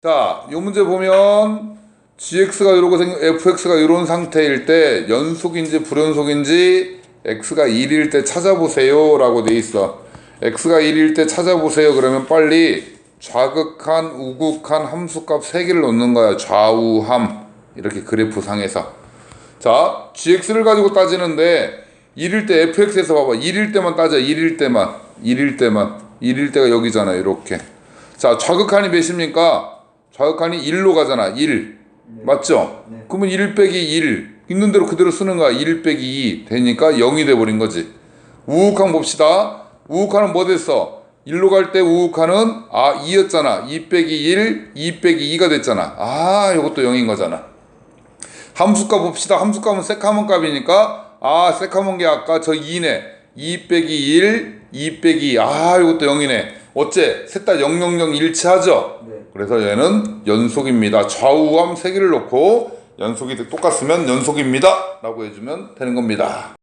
자, 이 문제 보면 gx가 이러고 생 fx가 이런 상태일 때 연속인지 불연속인지 x가 1일 때 찾아보세요 라고 돼 있어. x가 1일 때 찾아보세요. 그러면 빨리 좌극한, 우극한 함수값 세 개를 넣는 거야. 좌우함 이렇게 그래프 상에서. 자, gx를 가지고 따지는데 1일 때 fx에서 봐봐. 1일 때만 따져. 1일 때만. 1일 때만. 1일 때가 여기잖아. 이렇게. 자, 좌극한이 몇입니까? 좌극한이 1로 가잖아. 1. 맞죠? 네. 그러면 1 빼기 1. 있는 대로 그대로 쓰는 거야. 1 빼기 2 되니까 0이 돼 버린 거지. 우극한 봅시다. 우극한은 뭐 됐어? 1로 갈 때 우극한은 아 2였잖아. 2 빼기 1, 2 빼기 2가 됐잖아. 아, 이것도 0인 거잖아. 함수값 봅시다. 함수값은 세카몬 값이니까 아 세카몬 게 아까 저 2네. 2 빼기 1, 2 빼기 2. 아 이것도 0이네. 어째? 셋 다 0, 0, 0 일치하죠? 네. 그래서 얘는 연속입니다. 좌우함 세 개를 놓고 연속이 똑같으면 연속입니다. 라고 해주면 되는 겁니다.